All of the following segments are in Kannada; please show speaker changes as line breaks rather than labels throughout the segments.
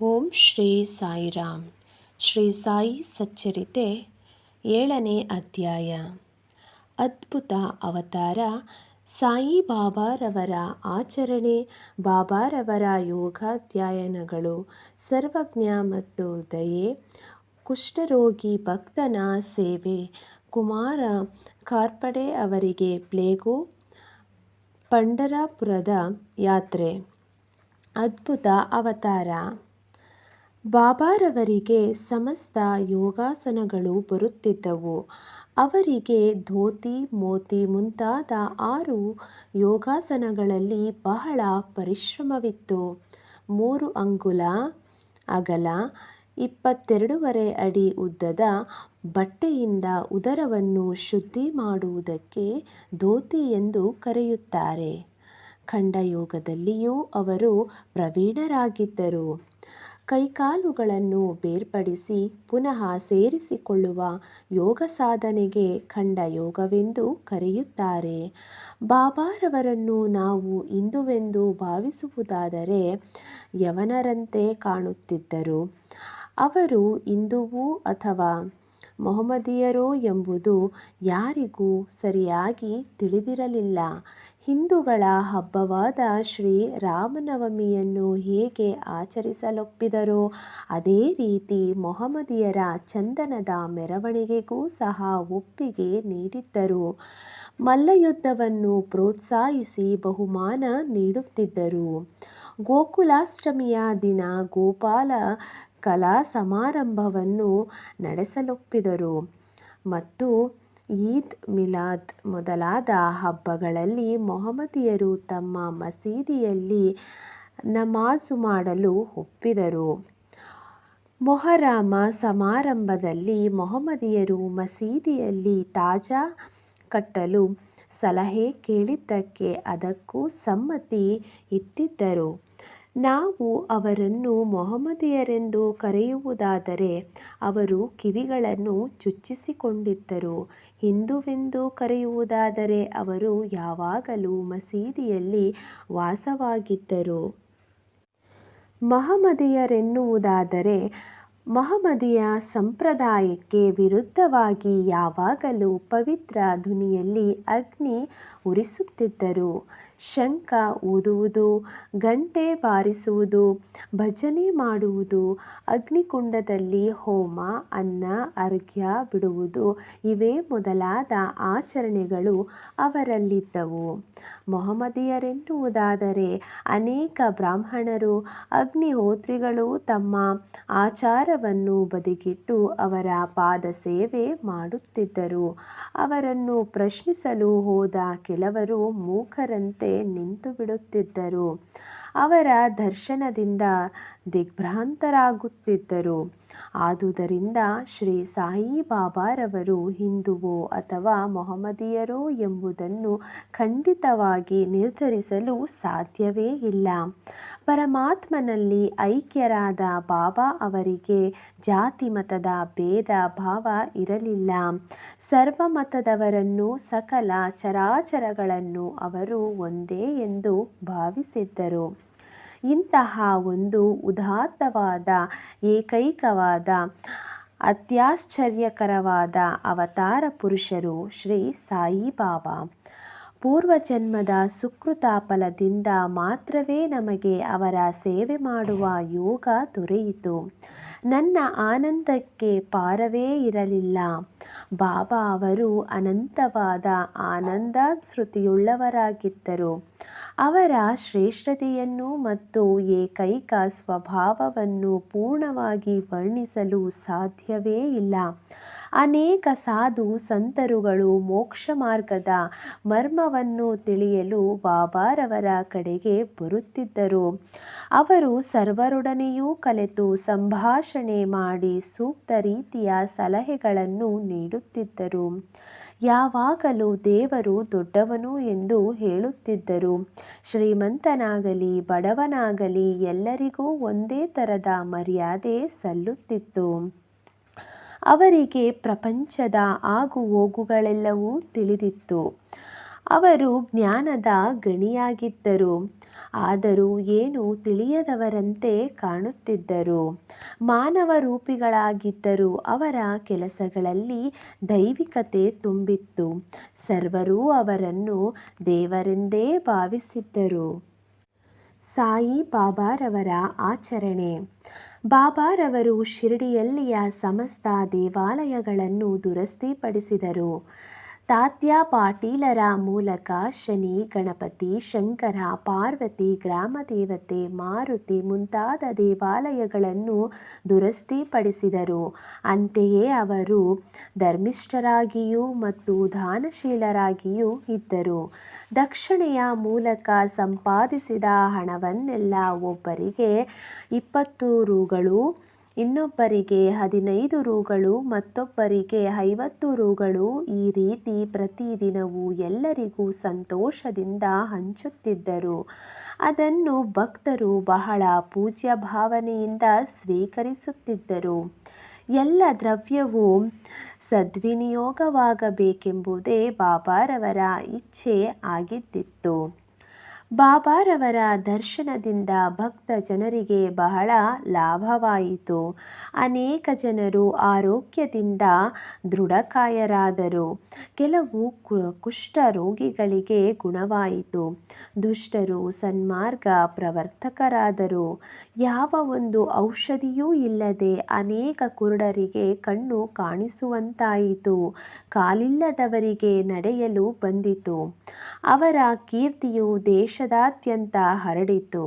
ಓಂ ಶ್ರೀ ಸಾಯಿರಾಮ್. ಶ್ರೀ ಸಾಯಿ ಸಚ್ಚರಿತೆ, ಏಳನೇ ಅಧ್ಯಾಯ. ಅದ್ಭುತ ಅವತಾರ. ಸಾಯಿ ಬಾಬಾರವರ ಆಚರಣೆ, ಬಾಬಾರವರ ಯೋಗಾಧ್ಯಯನಗಳು, ಸರ್ವಜ್ಞ ಮತ್ತು ದಯೆ, ಕುಷ್ಠರೋಗಿ ಭಕ್ತನ ಸೇವೆ, ಕುಮಾರ ಕಾರ್ಪಡೆ ಅವರಿಗೆ ಪ್ಲೇಗು, ಪಂಡರಾಪುರದ ಯಾತ್ರೆ. ಅದ್ಭುತ ಅವತಾರ. ಬಾಬಾರವರಿಗೆ ಸಮಸ್ತ ಯೋಗಾಸನಗಳು ಬರುತ್ತಿದ್ದವು. ಅವರಿಗೆ ಧೋತಿ, ಮೋತಿ ಮುಂತಾದ ಆರು ಯೋಗಾಸನಗಳಲ್ಲಿ ಬಹಳ ಪರಿಶ್ರಮವಿತ್ತು. ಮೂರು ಅಂಗುಲ, ಅಗಲ, ಇಪ್ಪತ್ತೆರಡೂವರೆ ಅಡಿ ಉದ್ದದ ಬಟ್ಟೆಯಿಂದ ಉದರವನ್ನು ಶುದ್ಧಿ ಮಾಡುವುದಕ್ಕೆ ಧೋತಿ ಎಂದು ಕರೆಯುತ್ತಾರೆ. ಖಂಡಯೋಗದಲ್ಲಿಯೂ ಅವರು ಪ್ರವೀಣರಾಗಿದ್ದರು. ಕೈಕಾಲುಗಳನ್ನು ಬೇರ್ಪಡಿಸಿ ಪುನಃ ಸೇರಿಸಿಕೊಳ್ಳುವ ಯೋಗ ಸಾಧನೆಗೆ ಖಂಡ ಯೋಗವೆಂದು ಕರೆಯುತ್ತಾರೆ. ಬಾಬಾರವರನ್ನು ನಾವು ಹಿಂದುವೆಂದು ಭಾವಿಸುವುದಾದರೆ ಯವನರಂತೆ ಕಾಣುತ್ತಿದ್ದರು. ಅವರು ಹಿಂದುವೋ ಅಥವಾ ಮೊಹಮ್ಮದಿಯರೋ ಎಂಬುದು ಯಾರಿಗೂ ಸರಿಯಾಗಿ ತಿಳಿದಿರಲಿಲ್ಲ. ಹಿಂದೂಗಳ ಹಬ್ಬವಾದ ಶ್ರೀ ರಾಮನವಮಿಯನ್ನು ಹೇಗೆ ಆಚರಿಸಲೊಪ್ಪಿದರೋ, ಅದೇ ರೀತಿ ಮೊಹಮ್ಮದಿಯರ ಚಂದನದ ಮೆರವಣಿಗೆಗೂ ಸಹ ಒಪ್ಪಿಗೆ ನೀಡಿದ್ದರು. ಮಲ್ಲಯುದ್ಧವನ್ನು ಪ್ರೋತ್ಸಾಹಿಸಿ ಬಹುಮಾನ ನೀಡುತ್ತಿದ್ದರು. ಗೋಕುಲಾಷ್ಟಮಿಯ ದಿನ ಗೋಪಾಲ ಕಲಾ ಸಮಾರಂಭವನ್ನು ನಡೆಸಲೊಪ್ಪಿದರು. ಮತ್ತು ಈದ್ ಮಿಲಾದ್ ಮೊದಲಾದ ಹಬ್ಬಗಳಲ್ಲಿ ಮೊಹಮ್ಮದಿಯರು ತಮ್ಮ ಮಸೀದಿಯಲ್ಲಿ ನಮಾಜು ಮಾಡಲು ಒಪ್ಪಿದರು. ಮೊಹರಮ ಸಮಾರಂಭದಲ್ಲಿ ಮೊಹಮ್ಮದಿಯರು ಮಸೀದಿಯಲ್ಲಿ ತಾಜಾ ಕಟ್ಟಲು ಸಲಹೆ ಕೇಳಿದ್ದಕ್ಕೆ ಅದಕ್ಕೂ ಸಮ್ಮತಿ ಇತ್ತಿದ್ದರು ನಾವು ಅವರನ್ನು ಮೊಹಮ್ಮದಿಯರೆಂದು ಕರೆಯುವುದಾದರೆ ಅವರು ಕಿವಿಗಳನ್ನು ಚುಚ್ಚಿಸಿಕೊಂಡಿದ್ದರು. ಹಿಂದುವೆಂದು ಕರೆಯುವುದಾದರೆ ಅವರು ಯಾವಾಗಲೂ ಮಸೀದಿಯಲ್ಲಿ ವಾಸವಾಗಿದ್ದರು. ಮಹಮ್ಮದಿಯರೆನ್ನುವುದಾದರೆ ಮಹಮ್ಮದಿಯ ಸಂಪ್ರದಾಯಕ್ಕೆ ವಿರುದ್ಧವಾಗಿ ಯಾವಾಗಲೂ ಪವಿತ್ರ ಧುನಿಯಲ್ಲಿ ಅಗ್ನಿ ಉರಿಸುತ್ತಿದ್ದರು. ಶಂಖ ಊದುವುದು, ಗಂಟೆ ಬಾರಿಸುವುದು, ಭಜನೆ ಮಾಡುವುದು, ಅಗ್ನಿಕುಂಡದಲ್ಲಿ ಹೋಮ, ಅನ್ನ, ಅರ್ಘ್ಯ ಬಿಡುವುದು ಇವೇ ಮೊದಲಾದ ಆಚರಣೆಗಳು ಅವರಲ್ಲಿದ್ದವು. ಮೊಹಮ್ಮದಿಯರೆನ್ನುವುದಾದರೆ ಅನೇಕ ಬ್ರಾಹ್ಮಣರು, ಅಗ್ನಿಹೋತ್ರಿಗಳು ತಮ್ಮ ಆಚಾರವನ್ನು ಬದಿಗಿಟ್ಟು ಅವರ ಪಾದ ಸೇವೆ ಮಾಡುತ್ತಿದ್ದರು. ಅವರನ್ನು ಪ್ರಶ್ನಿಸಲು ಹೋದ ಕೆಲವರು ಮೂಕರಂತೆ ನಿಂತುಬಿಡುತ್ತಿದ್ದರು ಅವರ ದರ್ಶನದಿಂದ ದಿಗ್ಭ್ರಾಂತರಾಗುತ್ತಿದ್ದರು. ಆದುದರಿಂದ ಶ್ರೀ ಸಾಯಿ ಬಾಬಾರವರು ಹಿಂದುವೋ ಅಥವಾ ಮೊಹಮ್ಮದಿಯರೋ ಎಂಬುದನ್ನು ಖಂಡಿತವಾಗಿ ನಿರ್ಧರಿಸಲು ಸಾಧ್ಯವೇ ಇಲ್ಲ. ಪರಮಾತ್ಮನಲ್ಲಿ ಐಕ್ಯರಾದ ಬಾಬಾ ಅವರಿಗೆ ಜಾತಿ ಮತದ ಭೇದ ಭಾವ ಇರಲಿಲ್ಲ. ಸರ್ವ ಮತದವರನ್ನು ಸಕಲ ಚರಾಚರಗಳನ್ನು ಅವರು ಒಂದೇ ಎಂದು ಭಾವಿಸಿದ್ದರು. ಇಂತಹ ಒಂದು ಉದಾತ್ತವಾದ, ಏಕೈಕವಾದ, ಅತ್ಯಾಶ್ಚರ್ಯಕರವಾದ ಅವತಾರ ಪುರುಷರು ಶ್ರೀ ಸಾಯಿಬಾಬಾ. ಪೂರ್ವಜನ್ಮದ ಸುಕೃತ ಫಲದಿಂದ ಮಾತ್ರವೇ ನಮಗೆ ಅವರ ಸೇವೆ ಮಾಡುವ ಯೋಗ ದೊರೆಯಿತು. ನನ್ನ ಆನಂದಕ್ಕೆ ಪಾರವೇ ಇರಲಿಲ್ಲ. ಬಾಬಾ ಅವರು ಅನಂತವಾದ ಆನಂದ ಶ್ರುತಿಯುಳ್ಳವರಾಗಿದ್ದರು. ಅವರ ಶ್ರೇಷ್ಠತೆಯನ್ನು ಮತ್ತು ಏಕೈಕ ಸ್ವಭಾವವನ್ನು ಪೂರ್ಣವಾಗಿ ವರ್ಣಿಸಲು ಸಾಧ್ಯವೇ ಇಲ್ಲ. ಅನೇಕ ಸಾಧು ಸಂತರುಗಳು ಮೋಕ್ಷ ಮಾರ್ಗದ ಮರ್ಮವನ್ನು ತಿಳಿಯಲು ಬಾಬಾರವರ ಕಡೆಗೆ ಬರುತ್ತಿದ್ದರು. ಅವರು ಸರ್ವರೊಡನೆಯೂ ಕಲೆತು ಸಂಭಾಷಣೆ ಮಾಡಿ ಸೂಕ್ತ ರೀತಿಯ ಸಲಹೆಗಳನ್ನು ನೀಡುತ್ತಿದ್ದರು. ಯಾವಾಗಲೂ ದೇವರು ದೊಡ್ಡವನು ಎಂದು ಹೇಳುತ್ತಿದ್ದರು. ಶ್ರೀಮಂತನಾಗಲಿ, ಬಡವನಾಗಲಿ ಎಲ್ಲರಿಗೂ ಒಂದೇ ಥರದ ಮರ್ಯಾದೆ ಸಲ್ಲುತ್ತಿತ್ತು. ಅವರಿಗೆ ಪ್ರಪಂಚದ ಆಗು ಹೋಗುಗಳೆಲ್ಲವೂ ತಿಳಿದಿತ್ತು. ಅವರು ಜ್ಞಾನದ ಗಣಿಯಾಗಿದ್ದರು, ಆದರೂ ಏನು ತಿಳಿಯದವರಂತೆ ಕಾಣುತ್ತಿದ್ದರು. ಮಾನವ ರೂಪಿಗಳಾಗಿದ್ದರೂ ಅವರ ಕೆಲಸಗಳಲ್ಲಿ ದೈವಿಕತೆ ತುಂಬಿತ್ತು. ಸರ್ವರೂ ಅವರನ್ನು ದೇವರೆಂದೇ ಭಾವಿಸಿದ್ದರು. ಸಾಯಿ ಬಾಬಾರವರ ಆಚರಣೆ. ಬಾಬಾರವರು ಶಿರಡಿಯಲ್ಲಿಯ ಸಮಸ್ತ ದೇವಾಲಯಗಳನ್ನು ದುರಸ್ತಿಪಡಿಸಿದರು. ತಾತ್ಯಾ ಪಾಟೀಲರ ಮೂಲಕ ಶನಿ, ಗಣಪತಿ, ಶಂಕರ, ಪಾರ್ವತಿ ಗ್ರಾಮದೇವತೆ ಮಾರುತಿ ಮುಂತಾದ ದೇವಾಲಯಗಳನ್ನು ದುರಸ್ತಿಪಡಿಸಿದರು. ಅಂತೆಯೇ ಅವರು ಧರ್ಮಿಷ್ಠರಾಗಿಯೂ ಮತ್ತು ದಾನಶೀಲರಾಗಿಯೂ ಇದ್ದರು. ದಕ್ಷಿಣೆಯ ಮೂಲಕ ಸಂಪಾದಿಸಿದ ಹಣವನ್ನೆಲ್ಲ ಒಬ್ಬರಿಗೆ ಇಪ್ಪತ್ತು ರುಗಳು ಇನ್ನೊಬ್ಬರಿಗೆ ಹದಿನೈದು ರೂಗಳು, ಮತ್ತೊಬ್ಬರಿಗೆ ಐವತ್ತು ರೂಗಳು. ಈ ರೀತಿ ಪ್ರತಿದಿನವೂ ಎಲ್ಲರಿಗೂ ಸಂತೋಷದಿಂದ ಹಂಚುತ್ತಿದ್ದರು. ಅದನ್ನು ಭಕ್ತರು ಬಹಳ ಪೂಜ್ಯ ಭಾವನೆಯಿಂದ ಸ್ವೀಕರಿಸುತ್ತಿದ್ದರು. ಎಲ್ಲ ದ್ರವ್ಯವೂ ಸದ್ವಿನಿಯೋಗವಾಗಬೇಕೆಂಬುದೇ ಬಾಬಾರವರ ಇಚ್ಛೆ ಆಗಿದ್ದಿತು ಬಾಬಾರವರ ದರ್ಶನದಿಂದ ಭಕ್ತ ಜನರಿಗೆ ಬಹಳ ಲಾಭವಾಯಿತು. ಅನೇಕ ಜನರು ಆರೋಗ್ಯದಿಂದ ದೃಢಕಾಯರಾದರು. ಕೆಲವು ಕುಷ್ಠ ರೋಗಿಗಳಿಗೆ ಗುಣವಾಯಿತು. ದುಷ್ಟರು ಸನ್ಮಾರ್ಗ ಪ್ರವರ್ತಕರಾದರು. ಯಾವ ಒಂದು ಔಷಧಿಯೂ ಇಲ್ಲದೆ ಅನೇಕ ಕುರುಡರಿಗೆ ಕಣ್ಣು ಕಾಣಿಸುವಂತಾಯಿತು. ಕಾಲಿಲ್ಲದವರಿಗೆ ನಡೆಯಲು ಬಂದಿತು. ಅವರ ಕೀರ್ತಿಯು ದೇಶದಾದ್ಯಂತ ಹರಡಿತು.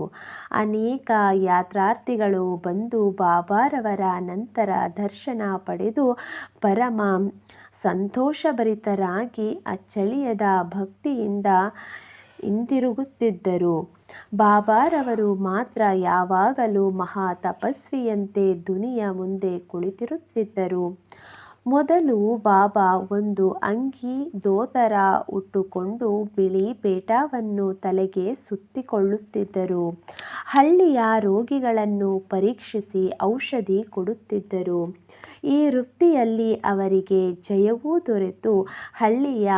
ಅನೇಕ ಯಾತ್ರಾರ್ಥಿಗಳು ಬಂದು ಬಾಬಾರವರ ನಂತರ ದರ್ಶನ ಪಡೆದು ಪರಮ ಸಂತೋಷಭರಿತರಾಗಿ ಅಚ್ಚಳಿಯದ ಭಕ್ತಿಯಿಂದ ಹಿಂದಿರುಗುತ್ತಿದ್ದರು. ಬಾಬಾರವರು ಮಾತ್ರ ಯಾವಾಗಲೂ ಮಹಾ ತಪಸ್ವಿಯಂತೆ ದುನಿಯ ಮುಂದೆ ಕುಳಿತಿರುತ್ತಿದ್ದರು. ಮೊದಲು ಬಾಬಾ ಒಂದು ಅಂಗಿ ದೋತರ ಉಟ್ಟುಕೊಂಡು ಬಿಳಿ ಪೇಟವನ್ನು ತಲೆಗೆ ಸುತ್ತಿಕೊಳ್ಳುತ್ತಿದ್ದರು. ಹಳ್ಳಿಯ ರೋಗಿಗಳನ್ನು ಪರೀಕ್ಷಿಸಿ ಔಷಧಿ ಕೊಡುತ್ತಿದ್ದರು. ಈ ವೃತ್ತಿಯಲ್ಲಿ ಅವರಿಗೆ ಜಯವೂ ದೊರೆತು. ಹಳ್ಳಿಯ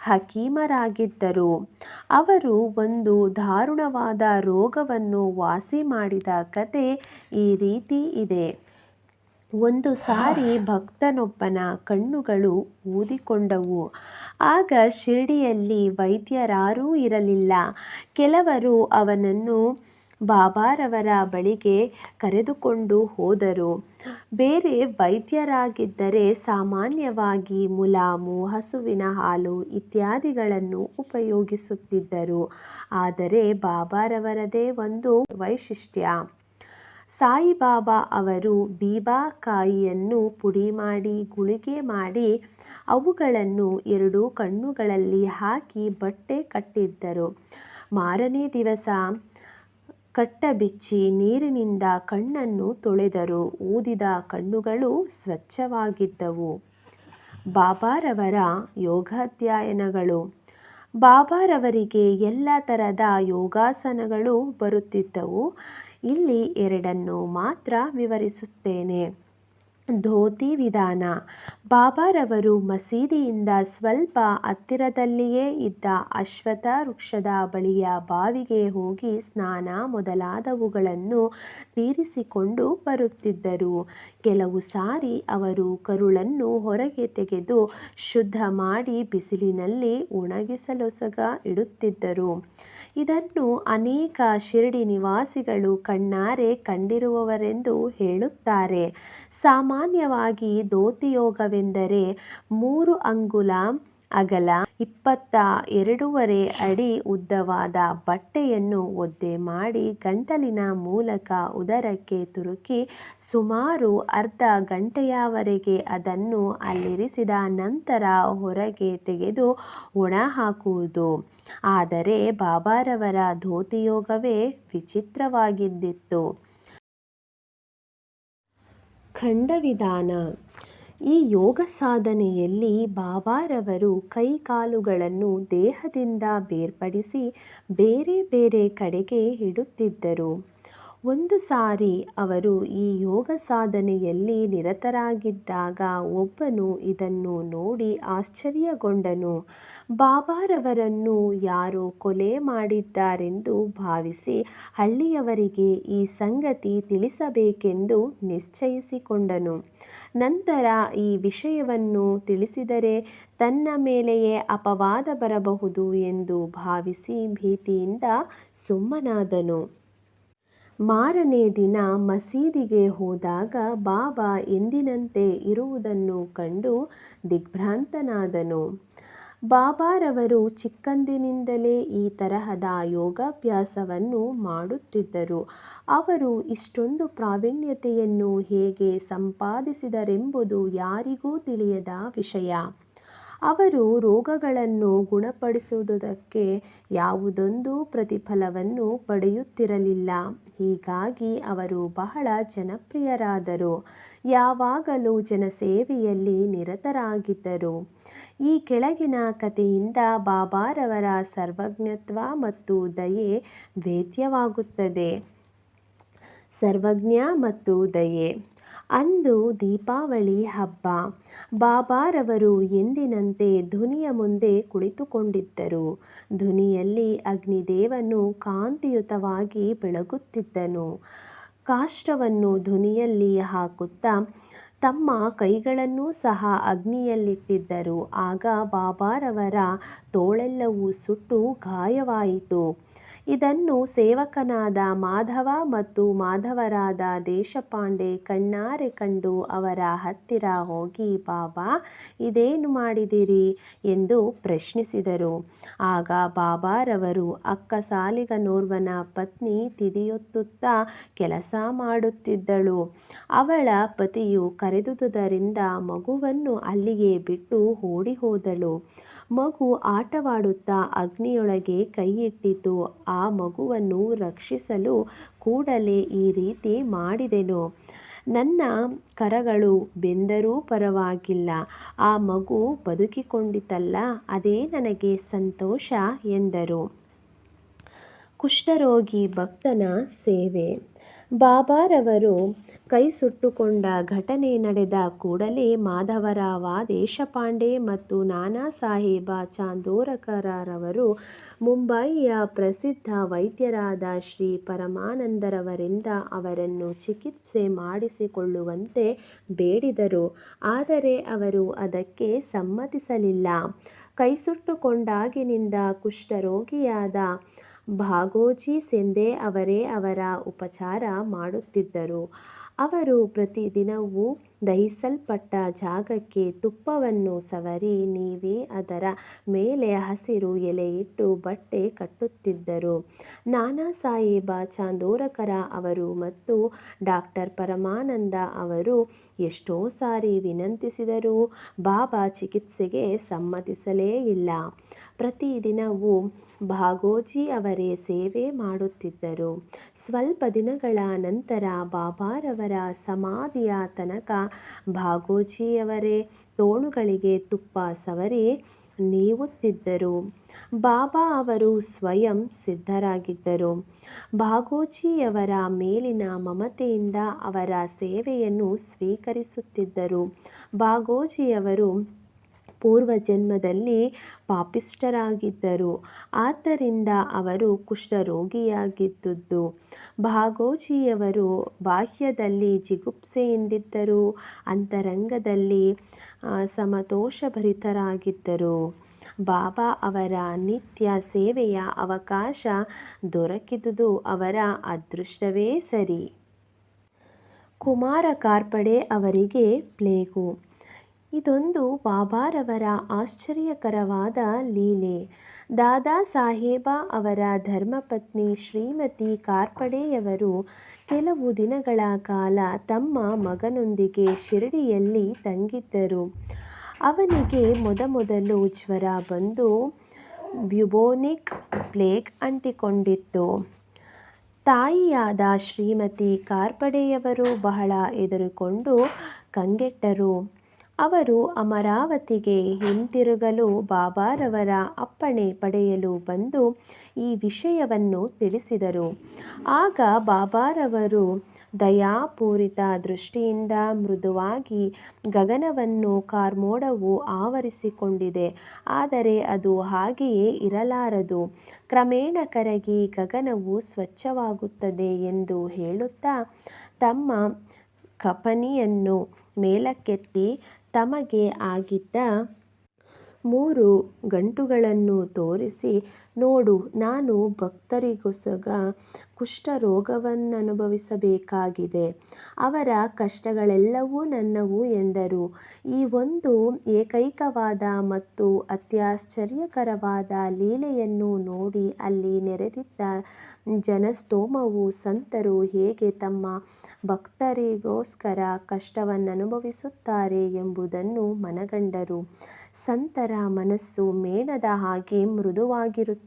ಹಕೀಮರಾಗಿದ್ದರು. ಅವರು ಒಂದು ದಾರುಣವಾದ ರೋಗವನ್ನು ವಾಸಿ ಮಾಡಿದ ಕತೆ ಈ ರೀತಿ ಇದೆ. ಒಂದು ಸಾರಿ ಭಕ್ತನೊಬ್ಬನ ಕಣ್ಣುಗಳು ಊದಿಕೊಂಡವು. ಆಗ ಶಿರಡಿಯಲ್ಲಿ ವೈದ್ಯರಾರೂ ಇರಲಿಲ್ಲ. ಕೆಲವರು ಅವನನ್ನು ಬಾಬಾರವರ ಬಳಿಗೆ ಕರೆದುಕೊಂಡು ಹೋದರು. ಬೇರೆ ವೈದ್ಯರಾಗಿದ್ದರೆ ಸಾಮಾನ್ಯವಾಗಿ ಮುಲಾಮು ಹಸುವಿನ ಹಾಲು ಇತ್ಯಾದಿಗಳನ್ನು ಉಪಯೋಗಿಸುತ್ತಿದ್ದರು. ಆದರೆ ಬಾಬಾರವರದೇ ಒಂದು ವೈಶಿಷ್ಟ್ಯ. ಸಾಯಿಬಾಬಾ ಅವರು ಬೀಬಾಕಾಯಿಯನ್ನು ಪುಡಿ ಮಾಡಿ, ಗುಳಿಗೆ ಮಾಡಿ ಅವುಗಳನ್ನು ಎರಡು ಕಣ್ಣುಗಳಲ್ಲಿ ಹಾಕಿ ಬಟ್ಟೆ ಕಟ್ಟಿದ್ದರು. ಮಾರನೇ ದಿವಸ ಕಟ್ಟಬಿಚ್ಚಿ ನೀರಿನಿಂದ ಕಣ್ಣನ್ನು ತೊಳೆದರು. ಊದಿದ ಕಣ್ಣುಗಳು ಸ್ವಚ್ಛವಾಗಿದ್ದವು. ಬಾಬಾರವರ ಯೋಗಾಧ್ಯಯನಗಳು. ಬಾಬಾರವರಿಗೆ ಎಲ್ಲ ಥರದ ಯೋಗಾಸನಗಳು ಬರುತ್ತಿದ್ದವು. ಇಲ್ಲಿ ಎರಡನ್ನು ಮಾತ್ರ ವಿವರಿಸುತ್ತೇನೆ. ಧೋತಿ ವಿಧಾನ. ಬಾಬಾರವರು ಮಸೀದಿಯಿಂದ ಸ್ವಲ್ಪ ಹತ್ತಿರದಲ್ಲಿಯೇ ಇದ್ದ ಅಶ್ವಥ ವೃಕ್ಷದ ಬಳಿಯ ಬಾವಿಗೆ ಹೋಗಿ ಸ್ನಾನ ಮೊದಲಾದವುಗಳನ್ನು ತೀರಿಸಿಕೊಂಡು ಬರುತ್ತಿದ್ದರು. ಕೆಲವು ಸಾರಿ ಅವರು ಕರುಳನ್ನು ಹೊರಗೆ ತೆಗೆದು ಶುದ್ಧ ಮಾಡಿ ಬಿಸಿಲಿನಲ್ಲಿ ಒಣಗಿಸಲೊಸಗ ಇಡುತ್ತಿದ್ದರು. ಇದನ್ನು ಅನೇಕ ಶಿರಡಿ ನಿವಾಸಿಗಳು ಕಣ್ಣಾರೆ ಕಂಡಿರುವವರೆಂದು ಹೇಳುತ್ತಾರೆ. ಸಾಮಾನ್ಯವಾಗಿ ಧೋತಿಯೋಗವೆಂದರೆ ಮೂರು ಅಂಗುಲ ಅಗಲ ಇಪ್ಪತ್ತ ಎರಡೂವರೆ ಅಡಿ ಉದ್ದವಾದ ಬಟ್ಟೆಯನ್ನು ಒದ್ದೆ ಮಾಡಿ ಗಂಟಲಿನ ಮೂಲಕ ಉದರಕ್ಕೆ ತುರುಕಿ ಸುಮಾರು ಅರ್ಧ ಗಂಟೆಯವರೆಗೆ ಅದನ್ನು ಅಲ್ಲಿರಿಸಿದ ನಂತರ ಹೊರಗೆ ತೆಗೆದು ಒಣ ಹಾಕುವುದು. ಆದರೆ ಬಾಬಾರವರ ಧೋತಿಯೋಗವೇ ವಿಚಿತ್ರವಾಗಿದ್ದಿತ್ತು. ಖಂಡವಿಧಾನ ಈ ಯೋಗ ಸಾಧನೆಯಲ್ಲಿ ಬಾಬಾರವರು ಕೈಕಾಲುಗಳನ್ನು ದೇಹದಿಂದ ಬೇರ್ಪಡಿಸಿ ಬೇರೆ ಬೇರೆ ಕಡೆಗೆ ಇಡುತ್ತಿದ್ದರು. ಒಂದು ಸಾರಿ ಅವರು ಈ ಯೋಗ ಸಾಧನೆಯಲ್ಲಿ ನಿರತರಾಗಿದ್ದಾಗ ಒಬ್ಬನು ಇದನ್ನು ನೋಡಿ ಆಶ್ಚರ್ಯಗೊಂಡನು. ಬಾಬಾರವರನ್ನು ಯಾರೋ ಕೊಲೆ ಮಾಡಿದ್ದಾರೆಂದು ಭಾವಿಸಿ ಹಳ್ಳಿಯವರಿಗೆ ಈ ಸಂಗತಿ ತಿಳಿಸಬೇಕೆಂದು ನಿಶ್ಚಯಿಸಿಕೊಂಡನು. ನಂತರ ಈ ವಿಷಯವನ್ನು ತಿಳಿಸಿದರೆ ತನ್ನ ಮೇಲೆಯೇ ಅಪವಾದ ಬರಬಹುದು ಎಂದು ಭಾವಿಸಿ ಭೀತಿಯಿಂದ ಸುಮ್ಮನಾದನು. ಮಾರನೇ ದಿನ ಮಸೀದಿಗೆ ಹೋದಾಗ ಬಾಬಾ ಎಂದಿನಂತೆ ಇರುವುದನ್ನು ಕಂಡು ದಿಗ್ಭ್ರಾಂತನಾದನು. ಬಾಬಾರವರು ಚಿಕ್ಕಂದಿನಿಂದಲೇ ಈ ತರಹದ ಯೋಗಾಭ್ಯಾಸವನ್ನು ಮಾಡುತ್ತಿದ್ದರು. ಅವರು ಇಷ್ಟೊಂದು ಪ್ರಾವೀಣ್ಯತೆಯನ್ನು ಹೇಗೆ ಸಂಪಾದಿಸಿದರೆಂಬುದು ಯಾರಿಗೂ ತಿಳಿಯದ ವಿಷಯ. ಅವರು ರೋಗಗಳನ್ನು ಗುಣಪಡಿಸುವುದಕ್ಕೆ ಯಾವುದೊಂದು ಪ್ರತಿಫಲವನ್ನು ಪಡೆಯುತ್ತಿರಲಿಲ್ಲ. ಹೀಗಾಗಿ ಅವರು ಬಹಳ ಜನಪ್ರಿಯರಾದರು. ಯಾವಾಗಲೂ ಜನಸೇವೆಯಲ್ಲಿ ನಿರತರಾಗಿದ್ದರು. ಈ ಕೆಳಗಿನ ಕಥೆಯಿಂದ ಬಾಬಾರವರ ಸರ್ವಜ್ಞತ್ವ ಮತ್ತು ದಯೆ ವೇದ್ಯವಾಗುತ್ತದೆ. ಸರ್ವಜ್ಞ ಮತ್ತು ದಯೆ ಅಂದು ದೀಪಾವಳಿ ಹಬ್ಬ. ಬಾಬಾರವರು ಎಂದಿನಂತೆ ಧ್ವನಿಯ ಮುಂದೆ ಕುಳಿತುಕೊಂಡಿದ್ದರು. ಧುನಿಯಲ್ಲಿ ಅಗ್ನಿದೇವನು ಕಾಂತಿಯುತವಾಗಿ ಬೆಳಗುತ್ತಿದ್ದನು. ಕಾಷ್ಟವನ್ನು ಧುನಿಯಲ್ಲಿ ಹಾಕುತ್ತಾ ತಮ್ಮ ಕೈಗಳನ್ನೂ ಸಹ ಅಗ್ನಿಯಲ್ಲಿಟ್ಟಿದ್ದರು. ಆಗ ಬಾಬಾರವರ ತೋಳೆಲ್ಲವೂ ಸುಟ್ಟು ಗಾಯವಾಯಿತು. ಇದನ್ನು ಸೇವಕನಾದ ಮಾಧವ ಮತ್ತು ಮಾಧವರಾದ ದೇಶಪಾಂಡೆ ಕಣ್ಣಾರೆ ಕಂಡು ಅವರ ಹತ್ತಿರ ಹೋಗಿ ಬಾಬಾ ಇದೇನು ಮಾಡಿದಿರಿ? ಎಂದು ಪ್ರಶ್ನಿಸಿದರು. ಆಗ ಬಾಬಾರವರು ಅಕ್ಕ ಸಾಲಿಗನೋರ್ವನ ಪತ್ನಿ ತಿದಿಯೊತ್ತುತ್ತಾ ಕೆಲಸ ಮಾಡುತ್ತಿದ್ದಳು. ಅವಳ ಪತಿಯು ಕರೆದುದರಿಂದ ಮಗುವನ್ನು ಅಲ್ಲಿಗೆ ಬಿಟ್ಟು ಓಡಿಹೋದಳು. ಮಗು ಆಟವಾಡುತ್ತಾ ಅಗ್ನಿಯೊಳಗೆ ಕೈಯಿಟ್ಟಿತು. ಆ ಮಗುವನ್ನು ರಕ್ಷಿಸಲು ಕೂಡಲೇ ಈ ರೀತಿ ಮಾಡಿದೆನು. ನನ್ನ ಕರಗಳು ಬೆಂದರೂ ಪರವಾಗಿಲ್ಲ. ಆ ಮಗು ಬದುಕಿಕೊಂಡಿತಲ್ಲ, ಅದೇ ನನಗೆ ಸಂತೋಷ ಎಂದರು. ಕುಷ್ಠರೋಗಿ ಭಕ್ತನ ಸೇವೆ. ಬಾಬಾರವರು ಕೈ ಸುಟ್ಟುಕೊಂಡ ಘಟನೆ ನಡೆದ ಕೂಡಲೇ ಮಾಧವರಾವ ದೇಶಪಾಂಡೆ ಮತ್ತು ನಾನಾ ಸಾಹೇಬ ಚಾಂದೋರಕರಾರವರು ಮುಂಬಯಿಯ ಪ್ರಸಿದ್ಧ ವೈದ್ಯರಾದ ಶ್ರೀ ಪರಮಾನಂದರವರಿಂದ ಅವರನ್ನು ಚಿಕಿತ್ಸೆ ಮಾಡಿಸಿಕೊಳ್ಳುವಂತೆ ಬೇಡಿದರು. ಆದರೆ ಅವರು ಅದಕ್ಕೆ ಸಮ್ಮತಿಸಲಿಲ್ಲ. ಕೈಸುಟ್ಟುಕೊಂಡಾಗಿನಿಂದ ಕುಷ್ಠರೋಗಿಯಾದ ಭಾಗೋಜಿ ಸಿಂಧೆ ಅವರೇ ಅವರ ಉಪಚಾರ ಮಾಡುತ್ತಿದ್ದರು. ಅವರು ಪ್ರತಿದಿನವೂ ದಹಿಸಲ್ಪಟ್ಟ ಜಾಗಕ್ಕೆ ತುಪ್ಪವನ್ನು ಸವರಿ ನೀವೇ ಅದರ ಮೇಲೆ ಹಸಿರು ಎಲೆಯಿಟ್ಟು ಬಟ್ಟೆ ಕಟ್ಟುತ್ತಿದ್ದರು. ನಾನಾ ಸಾಹೇಬ ಚಾಂದೋರಕರ ಅವರು ಮತ್ತು ಡಾಕ್ಟರ್ ಪರಮಾನಂದ ಅವರು ಎಷ್ಟೋ ಸಾರಿ ವಿನಂತಿಸಿದರೂ ಬಾಬಾ ಚಿಕಿತ್ಸೆಗೆ ಸಮ್ಮತಿಸಲೇ ಇಲ್ಲ. ಪ್ರತಿದಿನವೂ ಭಾಗೋಜಿ ಅವರೇ ಸೇವೆ ಮಾಡುತ್ತಿದ್ದರು. ಸ್ವಲ್ಪ ದಿನಗಳ ನಂತರ ಬಾಬಾರವರ ಸಮಾಧಿಯ ತನಕ ಭಾಗೋಜಿಯವರೇ ತೋಳುಗಳಿಗೆ ತುಪ್ಪ ಸವರಿ ನೀವುತ್ತಿದ್ದರು ಬಾಬಾ ಅವರು ಸ್ವಯಂ ಸಿದ್ಧರಾಗಿದ್ದರು. ಭಾಗೋಜಿಯವರ ಮೇಲಿನ ಮಮತೆಯಿಂದ ಅವರ ಸೇವೆಯನ್ನು ಸ್ವೀಕರಿಸುತ್ತಿದ್ದರು. ಭಾಗೋಜಿಯವರು ಪೂರ್ವಜನ್ಮದಲ್ಲಿ ಪಾಪಿಷ್ಠರಾಗಿದ್ದರು. ಆದ್ದರಿಂದ ಅವರು ಕುಷ್ಠರೋಗಿಯಾಗಿದ್ದುದು ಭಾಗೋಜಿಯವರು ಬಾಹ್ಯದಲ್ಲಿ ಜಿಗುಪ್ಸೆಯಿಂದಿದ್ದರು, ಅಂತರಂಗದಲ್ಲಿ ಸಮತೋಷಭರಿತರಾಗಿದ್ದರು. ಬಾಬಾ ಅವರ ನಿತ್ಯ ಸೇವೆಯ ಅವಕಾಶ ದೊರಕಿದುದು ಅವರ ಅದೃಷ್ಟವೇ ಸರಿ. ಕುಮಾರ ಕಾರ್ಪಡೆ ಅವರಿಗೆ ಪ್ಲೇಗು. ಇದೊಂದು ಬಾಬಾರವರ ಆಶ್ಚರ್ಯಕರವಾದ ಲೀಲೆ. ದಾದಾ ಸಾಹೇಬ ಅವರ ಧರ್ಮಪತ್ನಿ ಶ್ರೀಮತಿ ಕಾರ್ಪಡೆಯವರು ಕೆಲವು ದಿನಗಳ ಕಾಲ ತಮ್ಮ ಮಗನೊಂದಿಗೆ ಶಿರಡಿಯಲ್ಲಿ ತಂಗಿದ್ದರು. ಅವನಿಗೆ ಮೊದಮೊದಲು ಜ್ವರ ಬಂದು ಬ್ಯುಬೋನಿಕ್ ಪ್ಲೇಗ್ ಅಂಟಿಕೊಂಡಿತ್ತು. ತಾಯಿಯಾದ ಶ್ರೀಮತಿ ಕಾರ್ಪಡೆಯವರು ಬಹಳ ಎದುರುಕೊಂಡು ಕಂಗೆಟ್ಟರು. ಅವರು ಅಮರಾವತಿಗೆ ಹಿಂತಿರುಗಲು ಬಾಬಾರವರ ಅಪ್ಪಣೆ ಪಡೆಯಲು ಬಂದು ಈ ವಿಷಯವನ್ನು ತಿಳಿಸಿದರು. ಆಗ ಬಾಬಾರವರು ದಯಾಪೂರಿತ ದೃಷ್ಟಿಯಿಂದ ಮೃದುವಾಗಿ ಗಗನವನ್ನು ಕಾರ್ಮೋಡವು ಆವರಿಸಿಕೊಂಡಿದೆ. ಆದರೆ ಅದು ಹಾಗೆಯೇ ಇರಲಾರದು. ಕ್ರಮೇಣ ಕರಗಿ ಗಗನವು ಸ್ವಚ್ಛವಾಗುತ್ತದೆ ಎಂದು ಹೇಳುತ್ತಾ ತಮ್ಮ ಕಪನಿಯನ್ನು ಮೇಲಕ್ಕೆತ್ತಿ ತಮಗೆ ಆಗಿದ್ದ ಮೂರು ಗಂಟುಗಳನ್ನು ತೋರಿಸಿ ನೋಡು, ನಾನು ಭಕ್ತರಿಗೋಸ್ಕರ ಕುಷ್ಠರೋಗವನ್ನನುಭವಿಸಬೇಕಾಗಿದೆ. ಅವರ ಕಷ್ಟಗಳೆಲ್ಲವೂ ನನ್ನವು ಎಂದರು. ಈ ಒಂದು ಏಕೈಕವಾದ ಮತ್ತು ಅತ್ಯಾಶ್ಚರ್ಯಕರವಾದ ಲೀಲೆಯನ್ನು ನೋಡಿ ಅಲ್ಲಿ ನೆರೆದಿದ್ದ ಜನಸ್ತೋಮವು ಸಂತರು ಹೇಗೆ ತಮ್ಮ ಭಕ್ತರಿಗೋಸ್ಕರ ಕಷ್ಟವನ್ನನುಭವಿಸುತ್ತಾರೆ ಎಂಬುದನ್ನು ಮನಗಂಡರು. ಸಂತರ ಮನಸ್ಸು ಮೇಣದ ಹಾಗೆ ಮೃದುವಾಗಿರುತ್ತದೆ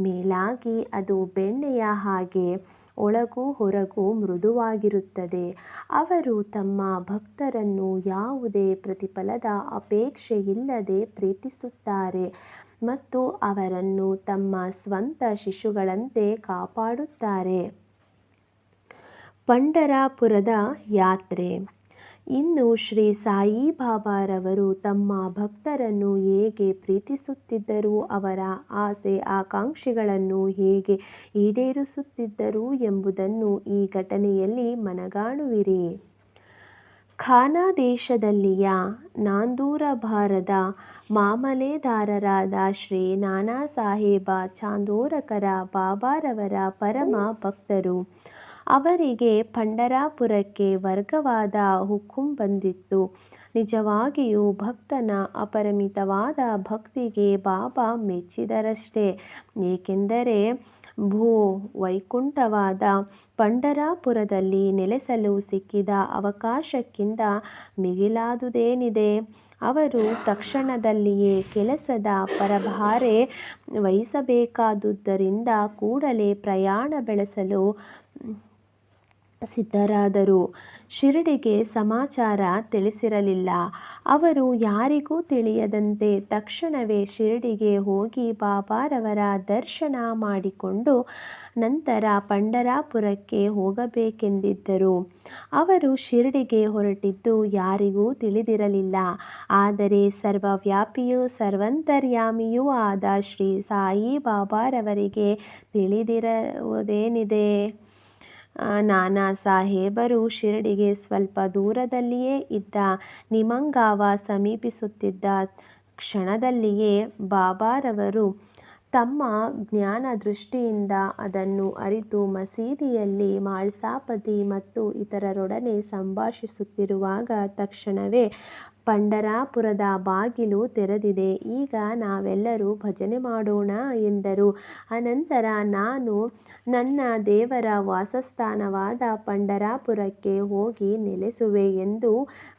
ಮೇಲಾಗಿ ಅದು ಬೆಣ್ಣೆಯ ಹಾಗೆ ಒಳಗೂ ಹೊರಗೂ ಮೃದುವಾಗಿರುತ್ತದೆ. ಅವರು ತಮ್ಮ ಭಕ್ತರನ್ನು ಯಾವುದೇ ಪ್ರತಿಫಲದ ಅಪೇಕ್ಷೆಯಿಲ್ಲದೆ ಪ್ರೀತಿಸುತ್ತಾರೆ ಮತ್ತು ಅವರನ್ನು ತಮ್ಮ ಸ್ವಂತ ಶಿಶುಗಳಂತೆ ಕಾಪಾಡುತ್ತಾರೆ. ಪಂಢರಾಪುರದ ಯಾತ್ರೆ. ಇನ್ನು ಶ್ರೀ ಸಾಯಿಬಾಬಾರವರು ತಮ್ಮ ಭಕ್ತರನ್ನು ಹೇಗೆ ಪ್ರೀತಿಸುತ್ತಿದ್ದರು, ಅವರ ಆಸೆ ಆಕಾಂಕ್ಷೆಗಳನ್ನು ಹೇಗೆ ಈಡೇರಿಸುತ್ತಿದ್ದರು ಎಂಬುದನ್ನು ಈ ಘಟನೆಯಲ್ಲಿ ಮನಗಾಣುವಿರಿ. ಖಾನಾ ದೇಶದಲ್ಲಿಯ ನಾಂದೂರಬಾರದ ಮಾಮಲೆದಾರರಾದ ಶ್ರೀ ನಾನಾ ಸಾಹೇಬ ಚಾಂದೋರಕರ ಬಾಬಾರವರ ಪರಮ ಭಕ್ತರು ಅವರಿಗೆ ಪಂಢರಾಪುರಕ್ಕೆ ವರ್ಗವಾದ ಹುಕುಂ ಬಂದಿತ್ತು. ನಿಜವಾಗಿಯೂ ಭಕ್ತನ ಅಪರಿಮಿತವಾದ ಭಕ್ತಿಗೆ ಬಾಬಾ ಮೆಚ್ಚಿದರಷ್ಟೇ. ಏಕೆಂದರೆ ಭೂ ವೈಕುಂಠವಾದ ಪಂಡರಾಪುರದಲ್ಲಿ ನೆಲೆಸಲು ಸಿಕ್ಕಿದ ಅವಕಾಶಕ್ಕಿಂತ ಮಿಗಿಲಾದುದೇನಿದೆ? ಅವರು ತಕ್ಷಣದಲ್ಲಿಯೇ ಕೆಲಸದ ಪರಭಾರೆ ವಹಿಸಬೇಕಾದುದರಿಂದ ಕೂಡಲೇ ಪ್ರಯಾಣ ಬೆಳೆಸಲು ಸಿದ್ಧರಾದರು. ಶಿರಡಿಗೆ ಸಮಾಚಾರ ತಿಳಿಸಿರಲಿಲ್ಲ. ಅವರು ಯಾರಿಗೂ ತಿಳಿಯದಂತೆ ತಕ್ಷಣವೇ ಶಿರಡಿಗೆ ಹೋಗಿ ಬಾಬಾರವರ ದರ್ಶನ ಮಾಡಿಕೊಂಡು ನಂತರ ಪಂಡರಾಪುರಕ್ಕೆ ಹೋಗಬೇಕೆಂದಿದ್ದರು. ಅವರು ಶಿರಡಿಗೆ ಹೊರಟಿದ್ದು ಯಾರಿಗೂ ತಿಳಿದಿರಲಿಲ್ಲ. ಆದರೆ ಸರ್ವವ್ಯಾಪಿಯೂ ಸರ್ವಂತರ್ಯಾಮಿಯೂ ಆದ ಶ್ರೀ ಸಾಯಿ ಬಾಬಾರವರಿಗೆ ತಿಳಿದಿರುವುದೇನಿದೆ? ನಾನಾ ಸಾಹೇಬರು ಶಿರಡಿಗೆ ಸ್ವಲ್ಪ ದೂರದಲ್ಲಿಯೇ ಇದ್ದ ನಿಮಂಗಾವ ಸಮೀಪಿಸುತ್ತಿದ್ದ ಕ್ಷಣದಲ್ಲಿಯೇ ಬಾಬಾರವರು ತಮ್ಮ ಜ್ಞಾನ ದೃಷ್ಟಿಯಿಂದ ಅದನ್ನು ಅರಿತು ಮಸೀದಿಯಲ್ಲಿ ಮಾಳ್ಸಾಪತಿ ಮತ್ತು ಇತರರೊಡನೆ ಸಂಭಾಷಿಸುತ್ತಿರುವಾಗ ತಕ್ಷಣವೇ ಪಂಢರಾಪುರದ ಬಾಗಿಲು ತೆರೆದಿದೆ. ಈಗ ನಾವೆಲ್ಲರೂ ಭಜನೆ ಮಾಡೋಣ ಎಂದರು. ಅನಂತರ ನಾನು ನನ್ನ ದೇವರ ವಾಸಸ್ಥಾನವಾದ ಪಂಡರಾಪುರಕ್ಕೆ ಹೋಗಿ ನೆಲೆಸುವೆ ಎಂದು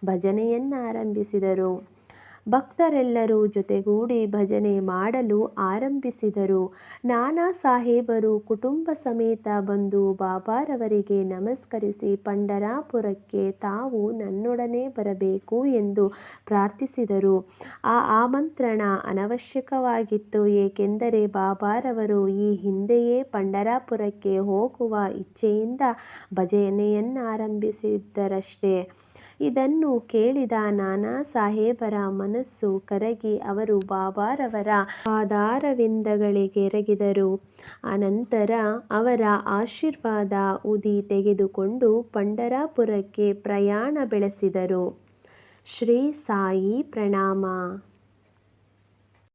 ಭಜನೆಯನ್ನಾರಂಭಿಸಿದರು. ಭಕ್ತರೆಲ್ಲರೂ ಜೊತೆಗೂಡಿ ಭಜನೆ ಮಾಡಲು ಆರಂಭಿಸಿದರು. ನಾನಾ ಸಾಹೇಬರು ಕುಟುಂಬ ಸಮೇತ ಬಂದು ಬಾಬಾರವರಿಗೆ ನಮಸ್ಕರಿಸಿ ಪಂಡರಾಪುರಕ್ಕೆ ತಾವು ನನ್ನೊಡನೆ ಬರಬೇಕು ಎಂದು ಪ್ರಾರ್ಥಿಸಿದರು. ಆ ಆಮಂತ್ರಣ ಅನವಶ್ಯಕವಾಗಿತ್ತು, ಏಕೆಂದರೆ ಬಾಬಾರವರು ಈ ಹಿಂದೆಯೇ ಪಂಡರಾಪುರಕ್ಕೆ ಹೋಗುವ ಇಚ್ಛೆಯಿಂದ ಭಜನೆಯನ್ನಾರಂಭಿಸಿದ್ದರಷ್ಟೇ. ಇದನ್ನು ಕೇಳಿದ ನಾನಾ ಸಾಹೇಬರ ಮನಸ್ಸು ಕರಗಿ, ಅವರು ಬಾಬಾರವರ ಪಾದಾರವಿಂದಗಳಿಗೆರಗಿದರು. ಅನಂತರ ಅವರ ಆಶೀರ್ವಾದ ಉದಿ ತೆಗೆದುಕೊಂಡು ಪಂಢರಾಪುರಕ್ಕೆ ಪ್ರಯಾಣ ಬೆಳೆಸಿದರು. ಶ್ರೀ ಸಾಯಿ ಪ್ರಣಾಮ.